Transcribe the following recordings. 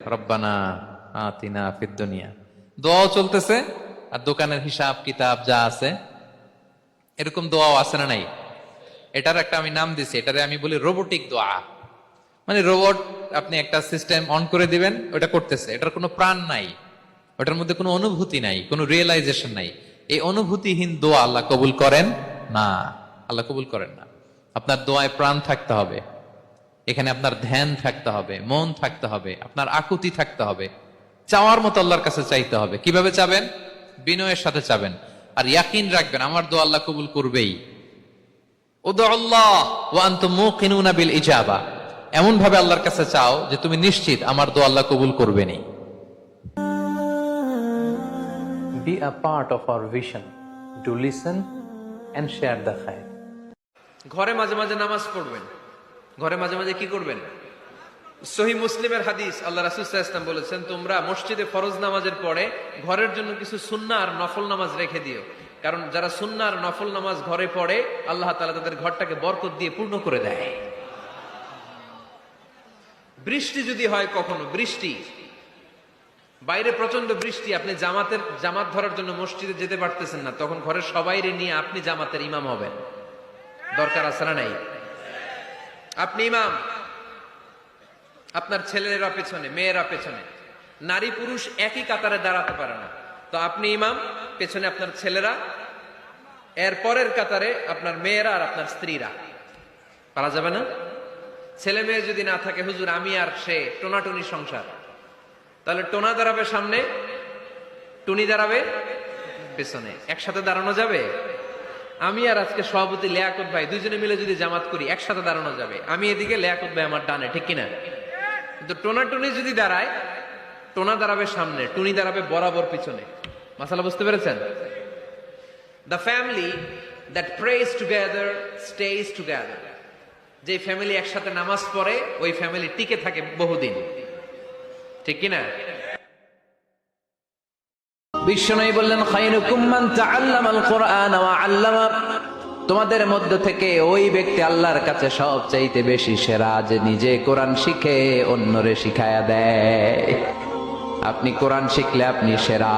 রব্বানা আতিনা ফিদ দুনিয়া। দোয়াও চলতেছে, আর দোকানের হিসাব কিতাব যা আছে, এরকম দোয়াও আছে না নাই? এটার একটা আমি নাম দিছি, এটারে আমি বলি রোবোটিক দোয়া। মানে রোবট আপনি একটা সিস্টেম অন করে দিবেন, ওটা করতেছে। এটার কোনো প্রাণ নাই, ওটার মধ্যে কোনো অনুভূতি নাই, কোনো রিয়েলাইজেশন নাই। এই অনুভূতিহীন দোয়া আল্লাহ কবুল করেন? না, আল্লাহ কবুল করেন না। আপনার দোয়ায় প্রাণ থাকতে হবে। এখানে আপনার ধ্যান থাকতে হবে মন থাকতে হবে আপনার আকুতি থাকতে হবে চাওয়ার মতো আল্লাহর কাছে চাইতে হবে। কীভাবে চাবেন? বিনয়ের সাথে চাবেন। আর ইয়াকিন রাখবেন আমার দোয়া আল্লাহ কবুল করবেই। এমন ভাবে আল্লাহর কাছে চাও যে তুমি নিশ্চিত আমার দোয়া আল্লাহ কবুল করবেনি be a part of our vision. To listen and share the khair. ঘরে মাঝে মাঝে নামাজ পড়বেন। ঘরে মাঝে মাঝে কি করবেন? সহি মুসলিমের হাদিস, আল্লাহ রাসুল্লাহ বলেছেন, তোমরা মসজিদে ফরজ নামাজের পরে ঘরের জন্য কিছু সুন্না আর নফল নামাজ রেখে দিও। কারণ যারা সুন্না আর নফল নামাজ ঘরে পড়ে, আল্লাহ তালা তাদের ঘরটাকে বরকত দিয়ে পূর্ণ করে দেয়। বৃষ্টি যদি হয় কখনো, বৃষ্টি। বাইরে প্রচণ্ড বৃষ্টি, আপনি জামাতের, জামাত ধরার জন্য মসজিদে যেতে পারতেছেন না, তখন ঘরের সবাইরে নিয়ে আপনি জামাতের ইমাম হবেন। দরকার আছে না নাই? আপনি ইমাম। আপনার ছেলেরা পেছনে, মেয়েরা পেছনে। নারী পুরুষ একই কাতারে দাঁড়াতে পারে না। তো আপনি ইমাম, পেছনে আপনার ছেলেরা, এর পরের কাতারে আপনার মেয়েরা আর আপনার স্ত্রীরা। পারা যাবে না? ছেলে মেয়ে যদি না থাকে, হুজুর, আমি আর সে, টোনাটুনি সংসার। তাহলে টোনা দাঁড়াবে সামনে, টুনি দাঁড়াবে পেছনে। একসাথে দাঁড়ানো যাবে? আমি আর আজকে সভাপতি লিয়াকত ভাই দুজনে মিলে যদি জামাত করি, একসাথে দাঁড়ানো যাবে। আমি এদিকে লিয়াকত ভাই আমার ডানে, ঠিক কিনা? কিন্তু টোনা টুনি যদি দাঁড়ায়, টোনা দাঁড়াবে সামনে, টুনি দাঁড়াবে বরাবর পিছনে। মাসালা বুঝতে পেরেছেন? The family that prays together stays together যে ফ্যামিলি একসাথে নামাজ পড়ে, ওই ফ্যামিলি টিকে থাকে বহুদিন। ঠিক কিনা? বিশ্বনবী বললেন কুরআন তোমাদের মধ্য থেকে ওই ব্যক্তি আল্লাহর কাছে সবচাইতে বেশি সেরা যে নিজে কোরআন শিখে অন্যরে শিখায়া দেয়। আপনি কোরআন শিখলে আপনি সেরা,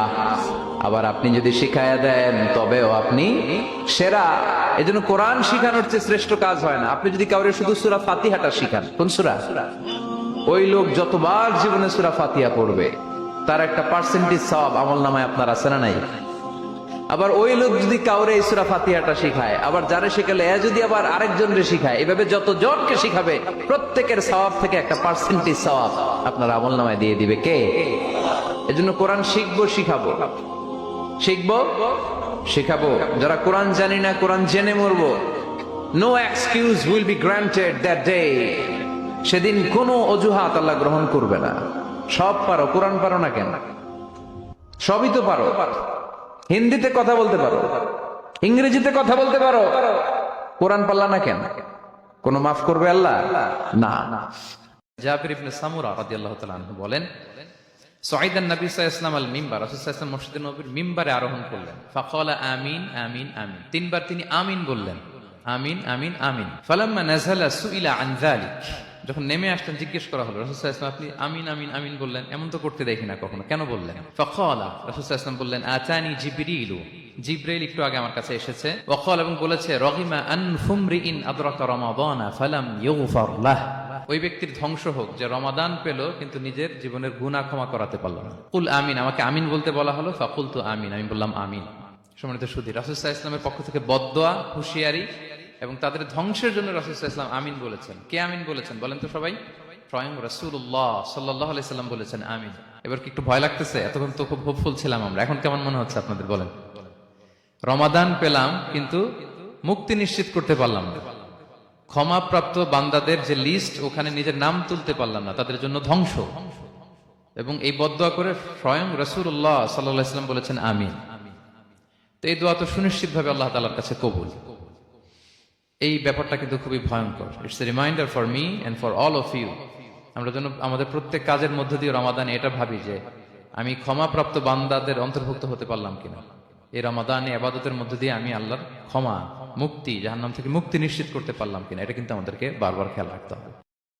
আবার আপনি যদি শিখায়া দেন, তবেও আপনি সেরা। এই জন্য কোরআন শিখানোর চেয়ে শ্রেষ্ঠ কাজ হয় না। আপনি যদি কাউরে শুধু সুরা ফাতিহাটা শিখান, কোন সুরা? ওই লোক যতবার জীবনে সুরা ফাতিহা পড়বে তার একটা পার্সেন্টেজ সব আমল নামায় আপনার আছে না নাই? আবার ওই লোক যদি কাউরে এই সুরা ফাতিহাটা শিখায়, আবার যারে শিখালে, এ যদি আবার আরেকজন রে শিখায়, এভাবে যত জনকে শিখাবে, প্রত্যেকের সওয়াব থেকে একটা পার্সেন্টেজ সওয়াব আপনার আমল নামায় দিয়ে দিবে কে? এজন্য কোরআন শিখব, শিখাবো। শিখব, শিখাবো। যারা কোরআন জানি না, কোরআন জেনে মরবো। No excuse will be granted that day সেদিন কোনো অজুহাত আল্লাহ গ্রহণ করবে না। সব পারো, কোরআন পারো না কেন? সবই তো পারো। হিন্দিতে কথা বলতে পারো, ইংরেজিতে কথা বলতে পারো। কোরআন পারলা না কেন? কোন মাফ করবে আল্লাহ? না। জাবির ইবনে সামুরা রাদিয়াল্লাহু তাআলা আনহু বলেন সাইদান নবী সাল্লাল্লাহু আল মিম্বার, রাসূল মসজিদে নবীর মিম্বারে আরোহণ করলেন। ফাকালা, আমিন আমিন আমিন। তিনবার তিনি আমিন বললেন। আমিন আমিন আমিন। ফালাম্মা নাযালা সুইলা আন যালিক যখন নেমে আসলেন, জিজ্ঞেস করা হলো, রসুল সাল্লাল্লাহু আপনি আমিন আমিন আমিন বললেন। এমন তো করতে দেখি না কখনো। কেন বললেন? ফাকালা, রাসূল সাল্লাল্লাহু বললেন, আতানি জিবরিলু। জিব্রাইল একটু আগে আমার কাছে এসেছে। ওয়াকাল এবং বলেছে রহিমা আন ফুমরিইন আদরাকা রমাদানা ফালাম ইউগফার লাহ। ওই ব্যক্তির ধ্বংস হোক, যে রমাদান পেল, কিন্তু নিজের জীবনের গুনাহ ক্ষমা করাতে পারল না। কুল আমিন, আমাকে আমিন বলতে বলা হলো ফাকুল তো আমিন, আমি বললাম আমিন। সম্মানিত সুধী রাসুসাহ ইসলামের পক্ষ থেকে বদোয়া হুঁশিয়ারি এবং তাদের ধ্বংসের জন্য রাসুসাহ ইসলাম আমিন বলেছেন। কে আমিন বলেছেন বলেন তো সবাই? স্বয়ং রাসুল্লাহ সাল্লাহ আলাইসাল্লাম বলেছেন আমিন। এবার কি একটু ভয় লাগতেছে? এতক্ষণ তো খুব হোপফুল ছিলাম আমরা। এখন কেমন মনে হচ্ছে আপনাদের? বলেন। রমাদান পেলাম, কিন্তু মুক্তি নিশ্চিত করতে পারলাম না। ক্ষমাপ্রাপ্ত বান্দাদের যে লিস্ট ওখানে নিজের নাম তুলতে পারলাম না। তাদের জন্য ধ্বংস। এবং এই বদয়া করে স্বয়ং রসুল্লাহ সাল্লাহ বলেছেন আমিন। তো এই দোয়া তো সুনিশ্চিত ভাবে আল্লাহ তালার কাছে কবুল। এই ব্যাপারটা কিন্তু খুবই ভয়ঙ্কর। It's a reminder for me and for all of you আমরা যেন আমাদের প্রত্যেক কাজের মধ্য দিয়ে রমাদান এটা ভাবি যে, আমি ক্ষমাপ্রাপ্ত বান্দাদের অন্তর্ভুক্ত হতে পারলাম কিনা। এই রমাদানে আবাদতের মধ্য দিয়ে আমি আল্লাহর ক্ষমা, মুক্তি যাহার নাম থেকে মুক্তি নিশ্চিত করতে পারলাম কিনা, এটা কিন্তু আমাদেরকে বারবার খেয়াল রাখতে হবে।